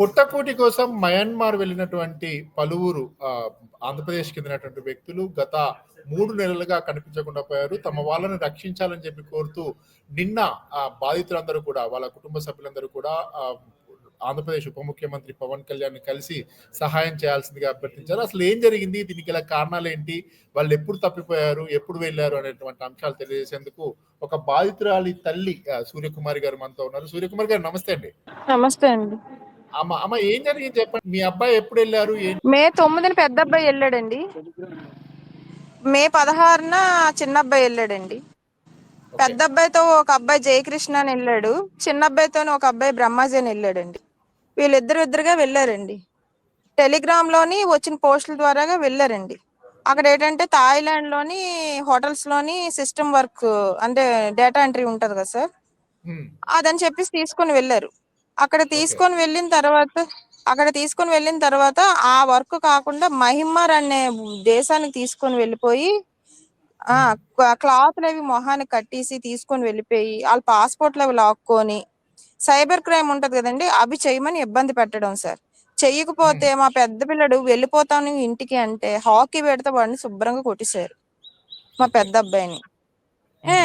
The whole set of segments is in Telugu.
పుట్టకూటి కోసం మయన్మార్ వెళ్ళినటువంటి పలువురు ఆంధ్రప్రదేశ్ చెందినటువంటి వ్యక్తులు గత మూడు నెలలుగా కనిపించకుండా పోయారు. తమ వాళ్ళని రక్షించాలని చెప్పి కోరుతూ నిన్న ఆ బాధితులందరూ కూడా వాళ్ళ కుటుంబ సభ్యులందరూ కూడా ఆంధ్రప్రదేశ్ ఉప ముఖ్యమంత్రి పవన్ కళ్యాణ్ని కలిసి సహాయం చేయాల్సిందిగా అభ్యర్థించారు. అసలు ఏం జరిగింది? దీనికి గల కారణాలు ఏంటి వాళ్ళు ఎప్పుడు తప్పిపోయారు? ఎప్పుడు వెళ్ళారు? అనేటువంటి అంశాలు తెలియజేసేందుకు ఒక బాధితురాలి తల్లి సూర్యకుమారి గారు మనతో ఉన్నారు. సూర్యకుమారి గారు నమస్తే అండి. నమస్తే అండి. అమ్మ అమ్మ ఏం జరిగింది చెప్పండి. మీ అబ్బాయి ఎప్పుడు వెళ్ళారు? మే తొమ్మిదిన పెద్ద అబ్బాయి వెళ్ళాడండి. మే పదహారున చిన్న అబ్బాయి వెళ్ళాడండి. పెద్ద అబ్బాయితో ఒక అబ్బాయి జయకృష్ణ అని వెళ్ళాడు. చిన్న అబ్బాయితో ఒక అబ్బాయి బ్రహ్మాజీ అని వెళ్ళాడండి. వీళ్ళిద్దరు ఇద్దరుగా వెళ్ళారండి. టెలిగ్రామ్లోని వచ్చిన పోస్టుల ద్వారాగా వెళ్ళారండి. అక్కడ ఏంటంటే థాయిలాండ్లోని హోటల్స్లోని సిస్టమ్ వర్క్ అంటే డేటా ఎంట్రీ ఉంటది కదా సార్? అదని చెప్పేసి తీసుకొని వెళ్ళారు. అక్కడ తీసుకొని వెళ్ళిన తర్వాత అక్కడ తీసుకొని వెళ్ళిన తర్వాత ఆ వర్క్ కాకుండా మహిమర్ అనే దేశానికి తీసుకొని వెళ్ళిపోయి ఆ క్లాత్లు అవి మొహానికి కట్టేసి తీసుకొని వెళ్ళిపోయి వాళ్ళ పాస్పోర్ట్లు అవి లాక్కొని సైబర్ క్రైమ్ ఉంటది కదండి అవి చేయమని ఇబ్బంది పెట్టడం సార్. చెయ్యకపోతే మా పెద్ద పిల్లడు వెళ్ళిపోతాను ఇంటికి అంటే హాకీ పెడితే వాడిని శుభ్రంగా కొట్టేశారు. మా పెద్ద అబ్బాయిని. ఏ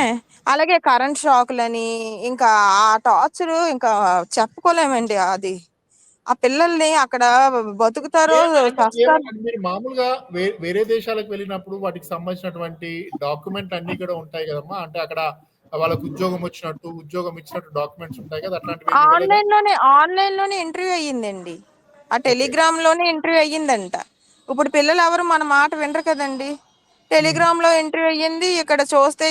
అలాగే కరెంట్ షాకులని ఇంకా ఆ టార్చర్ ఇంకా చెప్పుకోలేమండి అది. ఆ పిల్లల్ని అక్కడ బతుకుతారో చస్తారో మీరు మామూలుగా వే- వేరే దేశాలకు వెళ్ళినప్పుడు వాటికి సంబంధించినటువంటి డాక్యుమెంట్ అన్ని కూడా ఉంటాయి కదమ్మా. అంటే అక్కడ వాళ్ళకు ఉద్యోగం వచ్చినట్టు ఉద్యోగం ఇచ్చినట్టు డాక్యుమెంట్స్ ఉంటాయి కదా అట్లాంటివి ఏమీ ఇవ్వలేదా? ఆన్లైన్లోనే ఆన్లైన్లోనే ఇంటర్వ్యూ అయ్యిందండి. ఆ టెలిగ్రామ్లోనే ఇంటర్వ్యూ అయ్యిందంట. ఇప్పుడు పిల్లలు ఎవరు మన మాట వినరు కదండి. టెలిగ్రామ్లో ఇంటర్వ్యూ అయ్యింది. ఇక్కడ చూస్తే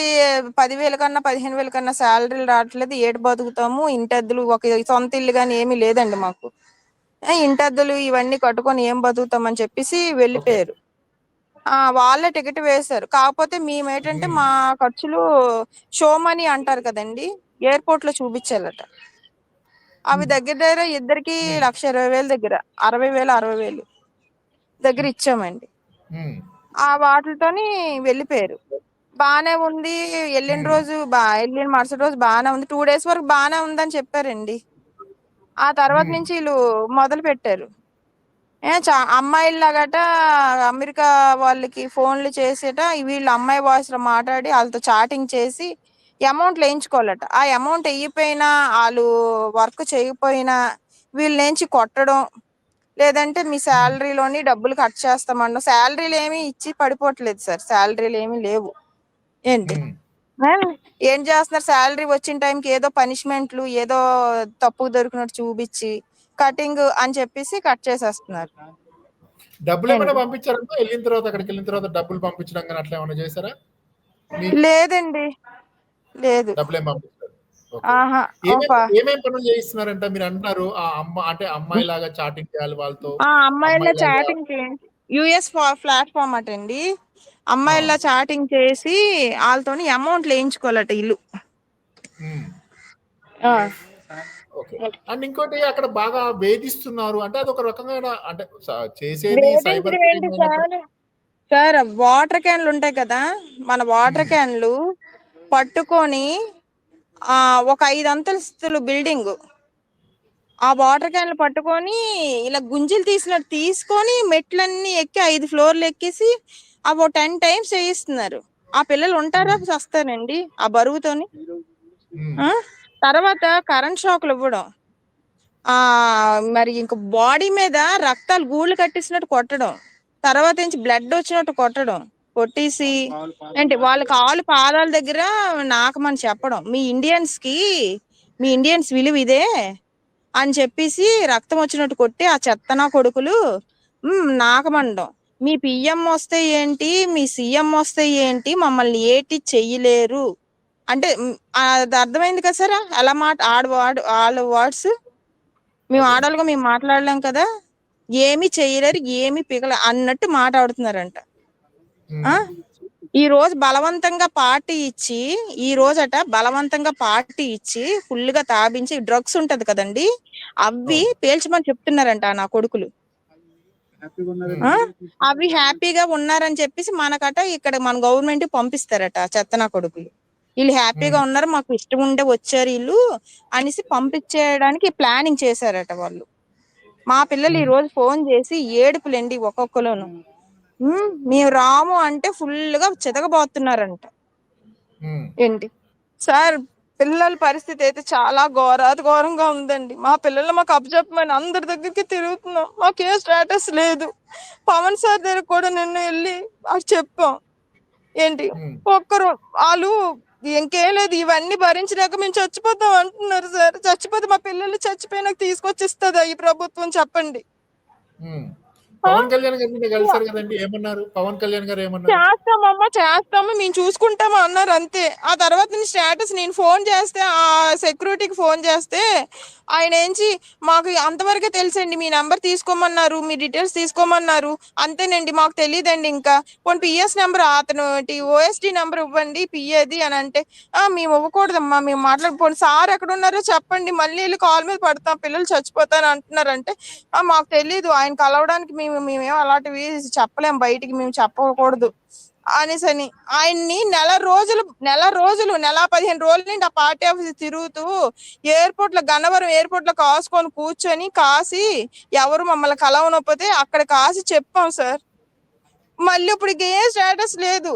పదివేల కన్నా పదిహేను వేల కన్నా శాలరీలు రావట్లేదు. ఏడు బతుకుతాము. ఇంటద్దులు ఒక సొంత ఇల్లు కానీ ఏమీ లేదండి మాకు. ఇంటద్దులు ఇవన్నీ కట్టుకొని ఏం బతుకుతామని చెప్పేసి వెళ్ళిపోయారు. ఆ వాళ్ళే టికెట్ వేశారు. కాకపోతే మేము ఏంటంటే మా ఖర్చులు షో మనీ అంటారు కదండి. ఎయిర్పోర్ట్లో చూపించాలట. అవి దగ్గర దగ్గర ఇద్దరికి లక్ష ఇరవై వేలు దగ్గర. అరవై వేలు అరవై వేలు దగ్గర ఇచ్చామండి. ఆ వాటితోని వెళ్ళిపోయారు. బానే ఉంది. వెళ్ళిన రోజు బా వెళ్ళిన మరుసటి రోజు బానే ఉంది. టూ డేస్ వరకు బానే ఉందని చెప్పారండి. ఆ తర్వాత నుంచి వీళ్ళు మొదలు పెట్టారు. ఏ చా అమ్మాయిలాగట అమెరికా వాళ్ళకి ఫోన్లు చేసేట వీళ్ళు అమ్మాయి వాయిస్లో మాట్లాడి వాళ్ళతో చాటింగ్ చేసి అమౌంట్ వేయించుకోవాలట ఆ అమౌంట్ వేయపోయినా వాళ్ళు వర్క్ చేయకపోయినా వీళ్ళ నుంచి కొట్టడం లేదంటే మీ శాలరీలోని డబ్బులు కట్ చేస్తామన్న శాలరీలు ఏమి ఇచ్చి పడిపోవట్లేదు సార్. శాలరీలు ఏమీ లేవు. ఏంటి? ఏం చేస్తున్నారు? శాలరీ వచ్చిన టైంకి ఏదో పనిష్మెంట్లు ఏదో తప్పు దొరికినట్టు చూపించి కటింగ్ అని చెప్పేసి కట్ చేసేస్తున్నారు. డబ్బులు ఏమైనా పంపించారమ్మా వెళ్ళిన తర్వాత అక్కడికి వెళ్ళిన తర్వాత డబ్బులు పంపించడం కానీ అట్లా ఏమైనా చేశారా? మీ లేదండి. లేదు. డబ్బులు ఏం పంపించారు ఏమేం పనులు చేయిస్తున్నారంట మీరు అంటున్నారు? ఆ అమ్మ అంటే అమ్మాయి లాగా చాటింగ్ చేయాలి వాళ్ళతో? ఆ అమ్మాయిల చాటింగ్ యుఎస్ ప్లాట్ఫామ్ అటండి అమ్మాయిల చాటింగ్ చేసి వాళ్ళతోని అమౌంట్ వేయించుకోవాలట ఇల్లు. అండ్ ఇంకోటి అక్కడ బాగా వేధిస్తున్నారు. అంటే అది ఒక రకంగా అంటే చేసేది సైబర్ సార్ వాటర్ క్యాన్లు ఉంటాయి కదా? మన వాటర్ క్యాన్లు పట్టుకొని ఒక ఐదు అంతస్తులు బిల్డింగ్. ఆ వాటర్ క్యాన్లు పట్టుకొని ఇలా గుంజీలు తీసినట్టు తీసుకొని మెట్లన్నీ ఎక్కి ఐదు ఫ్లోర్లు ఎక్కేసి అవి టెన్ టైమ్స్ చేయిస్తున్నారు. ఆ పిల్లలు ఉంటారా? వస్తారండి ఆ బరువుతోని. ఆ? తర్వాత కరెంట్ షాక్లు ఇవ్వడం. ఆ మరి ఇంక బాడీ మీద రక్తాలు గూళ్ళు కట్టేసినట్టు కొట్టడం. తర్వాత నుంచి బ్లడ్ వచ్చినట్టు కొట్టడం. కొట్టేసి ఏంటి వాళ్ళ కాలు పాదాల దగ్గర నాకమని చెప్పడం. మీ ఇండియన్స్కి మీ ఇండియన్స్ విలువ ఇదే అని చెప్పేసి రక్తం వచ్చినట్టు కొట్టి ఆ చెత్తనా కొడుకులు "మ్, నాకమండం. మీ పిఎం వస్తే ఏంటి? మీ సీఎం వస్తే ఏంటి? మమ్మల్ని ఏటి చెయ్యలేరు. అంటే అది అర్థమైంది కదా సార్? అలా మాట ఆడ వాడు వాళ్ళ వర్డ్స్. మేము ఆడవాళ్ళుగా మేము మాట్లాడలేం కదా? ఏమి చేయలేరు ఏమి పిగల అన్నట్టు మాట్లాడుతున్నారంట? ఈ రోజు బలవంతంగా పార్టీ ఇచ్చి ఈ రోజట బలవంతంగా పార్టీ ఇచ్చి ఫుల్గా తాపించి డ్రగ్స్ ఉంటది కదండి. అవి పేల్చమని చెప్తున్నారంట నా కొడుకులు. ఆ? అవి హ్యాపీగా ఉన్నారని చెప్పేసి మనకట ఇక్కడ మన గవర్నమెంట్ పంపిస్తారట చెత్తనా కొడుకులు. వీళ్ళు హ్యాపీగా ఉన్నారు మాకు ఇష్టం ఉండే వచ్చారు వీళ్ళు అనేసి పంపించేయడానికి ప్లానింగ్ చేశారట వాళ్ళు. మా పిల్లలు ఈ రోజు ఫోన్ చేసి ఏడుపులేండి ఒక్కొక్కలోను. మేము రాము అంటే ఫుల్గా చితకబోతున్నారంట ఏంటి? సార్ పిల్లల పరిస్థితి అయితే చాలా ఘోరాతి ఘోరంగా ఉందండి. మా పిల్లలు మాకు అప్పచెప్పమని అందరి దగ్గరికి తిరుగుతున్నాం. మాకే స్టేటస్ లేదు. పవన్ సార్ దగ్గర కూడా నిన్న వెళ్ళి అది చెప్పాం. ఏంటి. ఒక్కరు వాళ్ళు ఇంకేం లేదు ఇవన్నీ భరించలేక మేము చచ్చిపోతాం అంటున్నారు సార్. చచ్చిపోతే మా పిల్లలు చచ్చిపోయినాక తీసుకొచ్చి ఇస్తుందా ఈ ప్రభుత్వం? చెప్పండి. పవన్ కళ్యాణ్ గారు కలిసారు కదండి ఏమన్నారు? పవన్ కళ్యాణ్ గారు ఏమన్నారు? చేస్తామమ్మా చేస్తాము మేము చూసుకుంటాము అన్నారు అంతే. ఆ తర్వాత నేను స్టేటస్ నేను ఫోన్ చేస్తే ఆ సెక్యూరిటీకి ఫోన్ చేస్తే ఆయన ఏంచి మాకు అంతవరకే తెలుసండి మీ నెంబర్ తీసుకోమన్నారు మీ డీటెయిల్స్ తీసుకోమన్నారు అంతేనండి మాకు తెలియదండి ఇంకా. పోనీ పిఎస్ నెంబర్ అతను ఓఎస్డి నెంబర్ ఇవ్వండి పిఏది అని అంటే ఆ మేము ఇవ్వకూడదమ్మా మేము మాట్లాడుకోండి సార్ ఎక్కడ ఉన్నారో చెప్పండి మళ్ళీ వెళ్ళి కాల్ మీద పడతాం పిల్లలు చచ్చిపోతారు అంటున్నారంటే మాకు తెలీదు ఆయన కలవడానికి మేము మేమేం అలాంటివి చెప్పలేం బయటికి మేము చెప్పకూడదు. అనేసి అని ఆయన్ని నెల రోజులు నెల రోజులు నెల పదిహేను రోజుల నుండి ఆ పార్టీ ఆఫీస్ తిరుగుతూ ఎయిర్పోర్ట్లో గన్నవరం ఎయిర్పోర్ట్లో కాసుకొని కూర్చొని కాసి ఎవరు మమ్మల్ని కలవనకపోతే అక్కడ కాసి చెప్పాం సార్. మళ్ళీ ఇప్పుడు ఇంక ఏ స్టేటస్ లేదు.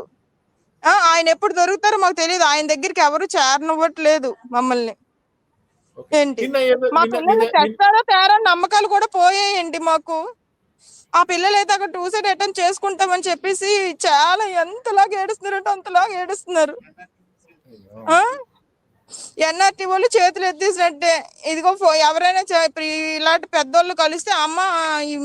ఆయన ఎప్పుడు దొరుకుతారో మాకు తెలియదు. ఆయన దగ్గరికి ఎవరు చేరనివ్వట్లేదు మమ్మల్ని. ఏంటి? మా పిల్లలు తెస్తారో తేరా నమ్మకాలు కూడా పోయాయండి మాకు. ఆ పిల్లలు అయితే అక్కడ టూసైడ్ అటెంప్ట్ చేసుకుంటామని చెప్పేసి చాలా ఎంతలాగా ఏడుస్తున్నారంటే అంతలాగా ఏడుస్తున్నారు. ఎన్ఆర్టీ వాళ్ళు చేతులు ఎత్తేసినట్టే. ఇదిగో ఎవరైనా ఇలాంటి పెద్దోళ్ళు కలిస్తే అమ్మ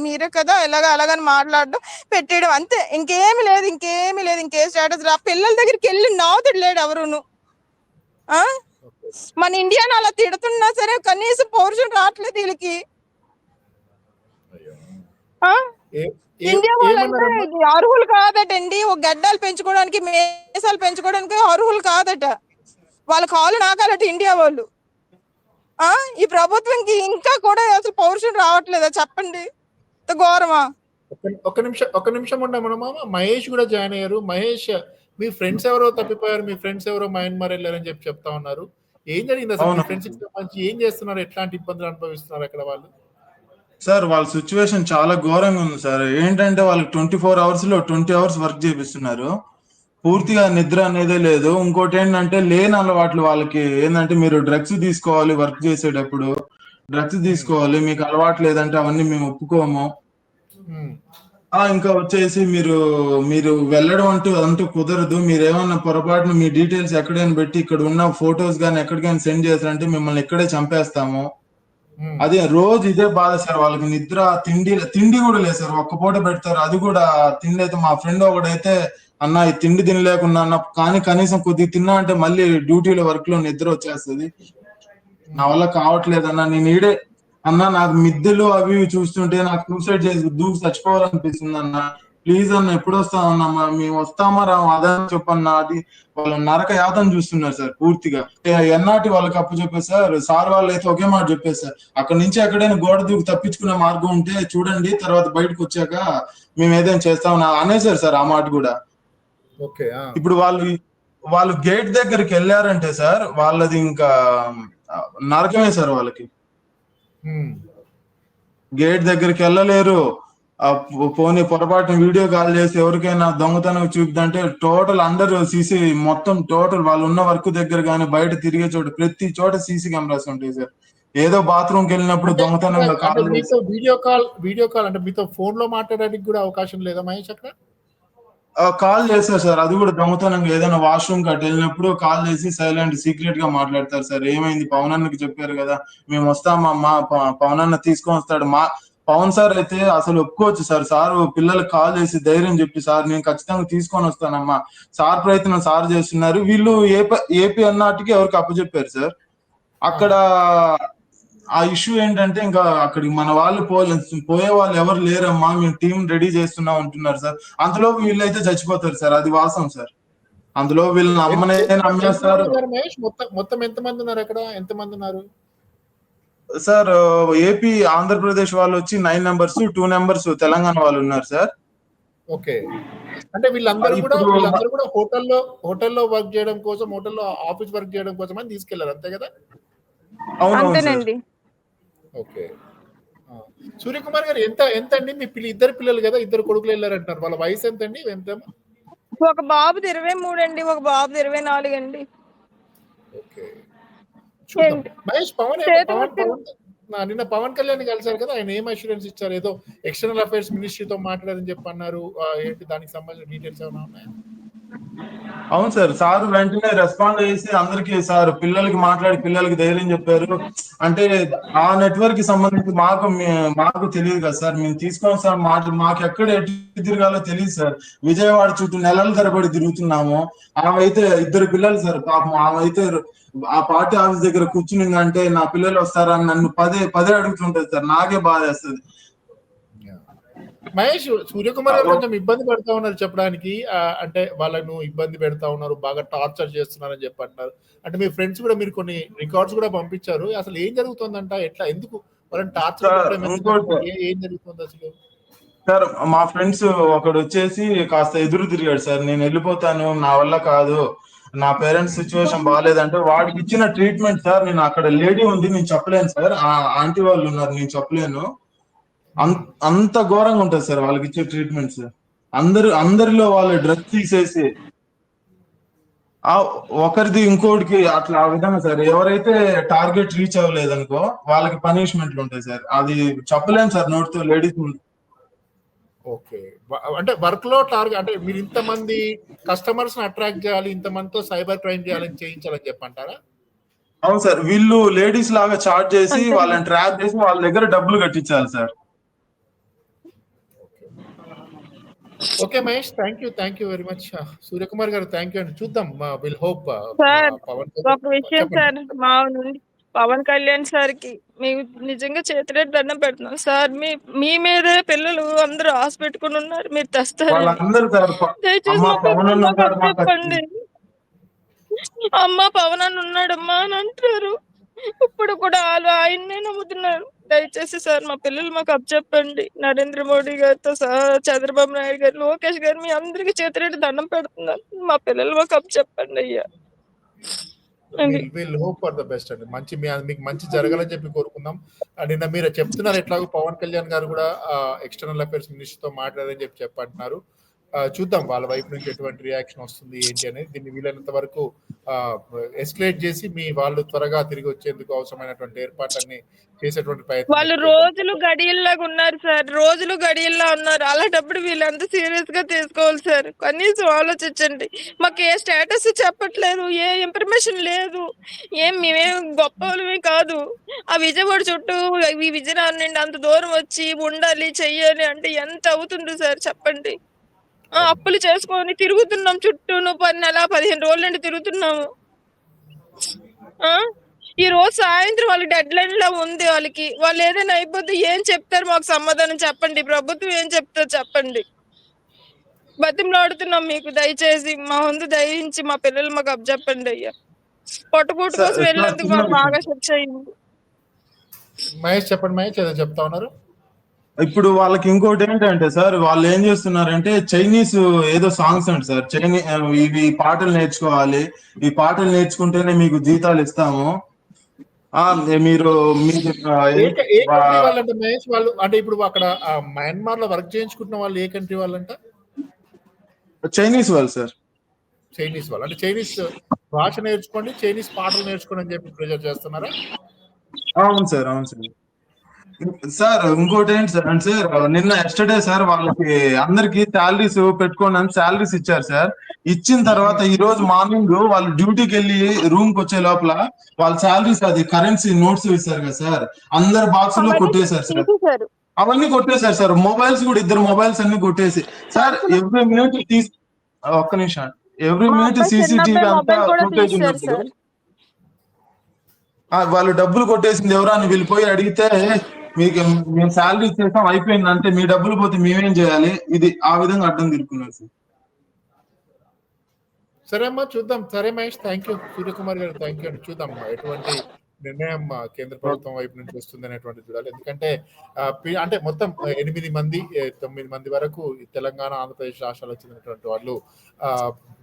మీరే కదా ఇలాగ అలాగని మాట్లాడడం పెట్టేయడం అంతే. ఇంకేమి లేదు ఇంకేమి లేదు ఇంకే స్టేటస్ రా పిల్లల దగ్గరికి వెళ్ళి నవ్వుతుడు లేడు ఎవరును. మన ఇండియాని అలా తిడుతున్నా సరే కనీసం పౌరుషం రావట్లేదు వీళ్ళకి. ఇండియా వాళ్ళంటే అర్హులు కాదటండి ఒక గడ్డాలు పెంచుకోవడానికి మేసాలు పెంచుకోవడానికి అర్హులు కాదట. వాళ్ళ కాళ్ళు నాకాలట ఇండియా వాళ్ళు. ఆ? ఈ ప్రభుత్వంకి ఇంకా కూడా అసలు పౌరుషం రావట్లేదా? చెప్పండి. ఘోరమా? ఒక్క- ఒక్క నిమిషం ఒక్క నిమిషం ఉండమను మామ. మహేష్ కూడా జాయిన్ అయ్యారు. మహేష్ మీ ఫ్రెండ్స్ ఎవరో తప్పిపోయారు. మీ ఫ్రెండ్స్ ఎవరో మయన్మార్ వెళ్ళారని చెప్పి చెప్తా ఉన్నారు. ఏం జరిగింది అసలు. ఫ్రెండ్స్ ఏం చేస్తున్నారు? ఎట్లాంటి ఇబ్బందులు అనుభవిస్తున్నారు అక్కడ వాళ్ళు? సార్ వాళ్ళ సిచ్యువేషన్ చాలా ఘోరంగా ఉంది సార్. ఏంటంటే వాళ్ళకి ట్వంటీ ఫోర్ అవర్స్లో ట్వంటీ అవర్స్ వర్క్ చేపిస్తున్నారు. పూర్తిగా నిద్ర అనేదే లేదు. ఇంకోటి ఏంటంటే లేని అలవాట్లు వాళ్ళకి. ఏంటంటే మీరు డ్రగ్స్ తీసుకోవాలి వర్క్ చేసేటప్పుడు. డ్రగ్స్ తీసుకోవాలి. మీకు అలవాటు లేదంటే అవన్నీ మేము ఒప్పుకోము. ఆ ఇంకా వచ్చేసి మీరు మీరు వెళ్ళడం అంటూ అంటూ కుదరదు. మీరు ఏమన్నా పొరపాటున మీ డీటెయిల్స్ ఎక్కడైనా పెట్టి ఇక్కడ ఉన్న ఫొటోస్ కానీ ఎక్కడికైనా సెండ్ చేశారంటే మిమ్మల్ని ఇక్కడే చంపేస్తాము. అదే రోజు ఇదే బాధ సార్ వాళ్ళకి నిద్ర తిండి తిండి కూడా లేదు సార్. ఒక్క పూట పెడతారు అది కూడా తిండి అయితే మా ఫ్రెండ్ ఒకడైతే అన్న ఈ తిండి తినలేకున్నా అన్న కానీ కనీసం కొద్దిగా తిన్నా అంటే మళ్ళీ డ్యూటీలో వర్క్లో నిద్ర వచ్చేస్తుంది. నా వల్ల కావట్లేదు అన్న నేను ఈడే అన్న నాకు మిద్దెలు అవి ఇవి చూస్తుంటే నాకు సూసైడ్ చేసి దూకి చచ్చిపోవాలనిపిస్తుంది అన్న. ప్లీజ్ అన్న ఎప్పుడు వస్తామన్నా మ- మేము వస్తామా రాము అదే చెప్పన్న అది వాళ్ళు నరక యాతన చూస్తున్నారు సార్ పూర్తిగా. ఎన్నాటి వాళ్ళకి అప్పు చెప్పేసి సార్? సార్ వాళ్ళు అయితే ఒకే మాట చెప్పేసి సార్. అక్కడ నుంచి ఎక్కడైనా గోడ దూకి తప్పించుకునే మార్గం ఉంటే చూడండి తర్వాత బయటకు వచ్చాక మేము ఏదైనా చేస్తామని అనేసారు సార్ ఆ మాట కూడా. ఓకే ఇప్పుడు వాళ్ళు వాళ్ళు గేట్ దగ్గరికి వెళ్ళారంటే సార్ వాళ్ళది ఇంకా నరకమే సార్ వాళ్ళకి. గేట్ దగ్గరికి వెళ్ళలేరు. పోనీ పొరపాటున వీడియో కాల్ చేసి ఎవరికైనా దొంగతనం చూపుదంటే టోటల్ అందరూ సీసీ మొత్తం టోటల్ వాళ్ళు ఉన్న వర్క్ దగ్గర కానీ బయట తిరిగే చోట ప్రతి చోట సీసీ కెమెరాస్ ఉంటాయి సార్. ఏదో బాత్రూమ్కి వెళ్ళినప్పుడు కాల్ మీతో వీడియో కాల్ వీడియో కాల్ అంటే మీతో ఫోన్లో మాట్లాడడానికి కూడా అవకాశం లేదా మహేష్ అక్కడ? కాల్ చేస్తారు సార్. అది కూడా దొంగతనంగా ఏదైనా వాష్రూమ్ కట్ వెళ్ళినప్పుడు కాల్ చేసి సైలెంట్ సీక్రెట్గా మాట్లాడతారు సార్. ఏమైంది? పవన్ అన్నకి చెప్పారు కదా. మేము వస్తామమ్మా ప- పవన్ అన్న తీసుకొని వస్తాడు. మా పవన్ సార్ అయితే అసలు ఒప్పుకోవచ్చు సార్. సార్ పిల్లలకు కాల్ చేసి ధైర్యం చెప్పి సార్ నేను ఖచ్చితంగా తీసుకొని వస్తానమ్మా. సార్ ప్రయత్నం సార్ చేస్తున్నారు. వీళ్ళు ఏపీ ఏపీ అన్నాటికి ఎవరికి అప్పచెప్పారు సార్? అక్కడ ఆ ఇష్యూ ఏంటంటే ఇంకా అక్కడికి మన వాళ్ళు పోలే పోయే వాళ్ళు ఎవరు లేరమ్మా. మేము టీం రెడీ చేస్తున్నాం అంటున్నారు సార్. అందులో వీళ్ళైతే చచ్చిపోతారు సార్. అది వాసం సార్. అందులో వీళ్ళని అమ్మనే నమ్మేస్తారు. మొత్తం మొత్తం ఎంత మంది ఉన్నారు అక్కడ? ఎంత మంది ఉన్నారు? సార్ ఏపీ ఆంధ్రప్రదేశ్ వాళ్ళు వచ్చి nine numbers two numbers Telangana వాళ్ళు ఉన్నారు సార్. ఓకే. అంటే వీళ్ళందరూ కూడా వీళ్ళందరూ కూడా హోటల్లో హోటల్లో వర్క్ చేయడం కోసం హోటల్లో ఆఫీస్ వర్క్ చేయడం కోసం అని తీసుకెళ్ళారు అంతే కదా? అంతేనండి. ఓకే. సూర్యకుమార్ గారు ఎంత ఎంత అండి మీ పిల్ల ఇద్దరు పిల్లలు కదా ఇద్దరు కొడుకులు వెళ్ళారంటున్నారు. వాళ్ళ వయసు ఎంత అండి ఎంత? ఒక బాబుది ఇరవై మూడు అండి ఒక బాబుది ఇరవై నాలుగు అండి? మహేష్ పవన్ పవన్. పవన్ నిన్న పవన్ కళ్యాణ్ కలిసారు కదా ఆయన ఏం అష్యూరెన్స్ ఇచ్చారు? ఏదో ఎక్స్టర్నల్ అఫైర్స్ మినిస్ట్రీతో మాట్లాడని చెప్పి అన్నారు. ఏంటి దానికి సంబంధించిన డీటెయిల్స్ ఏమైనా ఉన్నాయా? అవును సార్ సార్ వెంటనే రెస్పాండ్ చేసి అందరికి సార్ పిల్లలకి మాట్లాడి పిల్లలకి ధైర్యం చెప్పారు. అంటే ఆ నెట్వర్క్కి సంబంధించి మాకు మాకు తెలియదు కదా సార్. మేము తీసుకోం సార్ మాట మాకు ఎక్కడ ఎటు తిరగాలో తెలియదు సార్. విజయవాడ చుట్టూ నెలల తరబడి తిరుగుతున్నాము. ఆమె అయితే ఇద్దరు పిల్లలు సార్ పాపం ఆమె అయితే ఆ పార్టీ ఆఫీస్ దగ్గర కూర్చునిందంటే నా పిల్లలు వస్తారని నన్ను పదే పదే అడుగుతుంటది సార్. నాకే బాధ వేస్తుంది మహేష్ సూర్యకుమార్ గారు కొంచెం ఇబ్బంది పెడతా ఉన్నారు చెప్పడానికి. అంటే వాళ్ళను ఇబ్బంది పెడతా ఉన్నారు బాగా టార్చర్ చేస్తున్నారని చెప్పి అంటున్నారు అంటే మీ ఫ్రెండ్స్ కూడా మీరు కొన్ని రికార్డ్స్ కూడా పంపించారు. అసలు ఏం జరుగుతుందంట? ఎట్లా? ఎందుకు? వాళ్ళని టార్చర్ ఏ- జరుగుతుంది అసలు? సార్ మా ఫ్రెండ్స్ ఒకడు వచ్చేసి కాస్త ఎదురు తిరిగాడు సార్. నేను వెళ్ళిపోతాను నా వల్ల కాదు నా పేరెంట్స్ సిచ్యువేషన్ బాగాలేదంటే వాడికి ఇచ్చిన ట్రీట్మెంట్ సార్ నేను అక్కడ లేడీ ఉంది నేను చెప్పలేను సార్. ఆ ఆంటీ వాళ్ళు ఉన్నారు నేను చెప్పలేను. అంత ఘోరంగా ఉంటుంది సార్ వాళ్ళకి ఇచ్చే ట్రీట్మెంట్ సార్ అందరు అందరిలో వాళ్ళ డ్రెస్ తీసేసి ఆ ఒకరిది ఇంకోటికి అట్లా ఆ విధంగా సార్. ఎవరైతే టార్గెట్ రీచ్ అవ్వలేదనుకో వాళ్ళకి పనిష్మెంట్లు ఉంటాయి సార్. అది చెప్పలేను సార్ నోటితో లేడీస్ ఓకే. అంటే వర్క్లో టార్గెట్ అంటే మీరు ఇంతమంది కస్టమర్స్ అట్రాక్ట్ చేయాలి ఇంతమందితో సైబర్ క్రైమ్ చేయాలని చేయించాలని చెప్పంటారా? అవును సార్. వీళ్ళు లేడీస్ లాగా చార్జ్ చేసి. వాళ్ళని ట్రాప్ చేసి వాళ్ళ దగ్గర డబ్బులు కట్టించాలి sir. Okay Mahesh thank you thank you very much Suryakumar గారు థ్యాంక్ యూ అండి. చూద్దాం విల్ హోప్ సార్, పవన్ ఒక విషయం సార్ మా నుండి పవన్ కళ్యాణ్ సార్కి మేము నిజంగా చేతులెట్టి దండం పెడుతున్నాం. సార్ మీ మీ మీదే పిల్లలు అందరూ ఆశ పెట్టుకుని ఉన్నారు మీరు తెస్తారు. సార్ దయచేసి అమ్మ పవన్ చెప్పండి. అమ్మ పవన్ అన్న ఉన్నాడమ్మా అని అంటారు ఇప్పుడు కూడా వాళ్ళు ఆయన్నే నమ్ముతున్నారు. దయచేసి సార్ మా పిల్లలు మాకు అప్పచెప్పండి నరేంద్ర మోడీ గారితో సహా చంద్రబాబు నాయుడు గారు లోకేష్ గారు మీ అందరికి చేతులెట్టి దండం పెడుతున్నారు. మా పిల్లలు మాకు అప్పచెప్పండి అయ్యా. ఫర్ ద బెస్ట్ అండి. మంచి మీకు మంచి జరగాలని చెప్పి కోరుకుందాం. నిన్న మీరు చెప్తున్నారు ఎట్లాగో పవన్ కళ్యాణ్ గారు కూడా ఎక్స్టర్నల్ అఫైర్స్ మినిస్టర్తో మాట్లాడారని చెప్పి చెప్పంటున్నారు. చూద్దాం వాళ్ళ వైపు నుంచి ఎటువంటి రియాక్షన్ వస్తుంది ఏంటి అనేది. దీన్ని వీలైనంత వరకు ఎస్కలేట్ చేసి మీ వాళ్ళు త్వరగా తిరిగి వచ్చేందుకు అవసరమైనటువంటి ఏర్పాట్లన్నీ చేసేటువంటి ప్రయత్నం వాళ్ళు. రోజులు గడియల్లాగా ఉన్నారు సార్. రోజులు గడియల్లా ఉన్నారు. అలాంటప్పుడు వీళ్ళంతా సీరియస్గా తీసుకోవాలి సార్. కనీసం ఆలోచించండి. మాకు ఏ స్టేటస్ చెప్పట్లేదు ఏ ఇన్ఫర్మేషన్ లేదు. ఏం మేమేం గొప్ప కాదు. ఆ విజయవాడ చుట్టూ ఈ విజయనగరం నుండి అంత దూరం వచ్చి ఉండాలి చెయ్యాలి అంటే ఎంత అవుతుంది సార్ చెప్పండి. అప్పులు చేసుకొని తిరుగుతున్నాం చుట్టూ పది నెల పదిహేను రోజుల నుండి తిరుగుతున్నాము ఆ? ఈ రోజు సాయంత్రం వాళ్ళకి డెడ్ లైన్లో ఉంది వాళ్ళకి. వాళ్ళు ఏదైనా అయిపోతే ఏం చెప్తారు మాకు సమాధానం చెప్పండి. ప్రభుత్వం ఏం చెప్తారు చెప్పండి. బతిమలాడుతున్నాం మీకు దయచేసి మా ముందు దయించి మా పిల్లలు మాకు అప్ చెప్పండి అయ్యా. పొట్టకూటు కోసం మాకు బాగా శిక్ష అయింది. మహేష్ చెప్పండి మహేష్ ఏదో చెప్తా ఉన్నారు? ఇప్పుడు వాళ్ళకి ఇంకోటి ఏంటంటే సార్ వాళ్ళు ఏం చేస్తున్నారంటే చైనీస్ ఏదో సాంగ్స్ అంట సార్. చైనీ ఇవి పాటలు నేర్చుకోవాలి. ఈ పాటలు నేర్చుకుంటేనే మీకు జీతాలు ఇస్తాము. మీరు మహేష్? వాళ్ళు అంటే ఇప్పుడు అక్కడ మయన్మార్లో వర్క్ చేయించుకుంటున్న వాళ్ళు ఏ కంట్రీ వాళ్ళంట? చైనీస్ వాళ్ళు సార్. చైనీస్ వాళ్ళు. అంటే చైనీస్ భాష నేర్చుకోండి చైనీస్ పాటలు నేర్చుకోండి అని చెప్పి ప్రెజర్ చేస్తున్నారా? అవును సార్ అవును సార్. సార్ ఇంకోటి ఏంటి సార్ అంటే సార్ నిన్న ఎస్టర్డే సార్ వాళ్ళకి అందరికి శాలరీస్ పెట్టుకోండి అని శాలరీస్ ఇచ్చారు సార్. ఇచ్చిన తర్వాత ఈ రోజు మార్నింగ్ వాళ్ళు డ్యూటీకి వెళ్ళి రూమ్కి వచ్చే లోపల వాళ్ళ శాలరీస్ అది కరెన్సీ నోట్స్ ఇస్తారు కదా సార్. అందరు బాక్స్లో కొట్టేశారు సార్. అవన్నీ కొట్టేశారు సార్. మొబైల్స్ కూడా ఇద్దరు మొబైల్స్ అన్ని కొట్టేసి. సార్ ఎవ్రీ మినిట్ తీసి ఒక్క నిమిషం. ఎవ్రీ మినిట్ సీసీటీవీ అంతా ఫుటేజ్ ఉన్నప్పుడు సార్. వాళ్ళు డబ్బులు కొట్టేసింది ఎవరా అని వీళ్ళు పోయి అడిగితే మీకు మేము శాలరీ ఇచ్చేసాం అయిపోయింది. అంటే మీ డబ్బులు పోతే మేమేం చేయాలి? ఇది ఆ విధంగా అడ్డం తిరుక్కున్నారు సార్. సరే అమ్మా చూద్దాం. సరే మహేష్ థ్యాంక్ యూ సూర్యకుమార్ గారు థ్యాంక్ యూ అండి చూద్దాం ఎటువంటి నిర్ణయం కేంద్ర ప్రభుత్వం వైపు నుంచి వస్తుంది అనేటువంటి చూడాలి. ఎందుకంటే అంటే మొత్తం ఎనిమిది మంది తొమ్మిది మంది వరకు తెలంగాణ ఆంధ్రప్రదేశ్ రాష్ట్రాలకు చెందినటువంటి వాళ్ళు ఆ,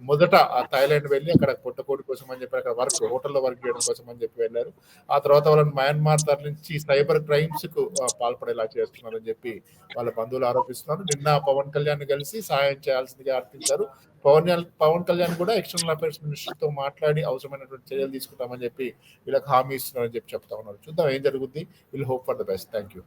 మొదట థాయిలాండ్ వెళ్ళి అక్కడ పుట్టకోడి కోసం అని చెప్పి అక్కడ వర్క్ హోటల్లో వర్క్ చేయడం కోసం అని చెప్పి వెళ్ళారు. ఆ తర్వాత వాళ్ళని మయన్మార్ తరలించి సైబర్ క్రైమ్స్కు పాల్పడేలా చేస్తున్నారని చెప్పి వాళ్ళ బంధువులు ఆరోపిస్తున్నారు. నిన్న పవన్ కళ్యాణ్ కలిసి సహాయం చేయాల్సిందిగా అర్థించారు పవన్ పవన్ కళ్యాణ్ కూడా ఎక్స్టర్నల్ అఫైర్స్ మినిస్టర్తో మాట్లాడి అవసరమైనటువంటి చర్యలు తీసుకుంటామని చెప్పి వీళ్ళకి హామీ ఇస్తున్నారని చెప్పి చెప్తా ఉన్నారు. చూద్దాం ఏం జరుగుద్ది. Will hope for the best thank you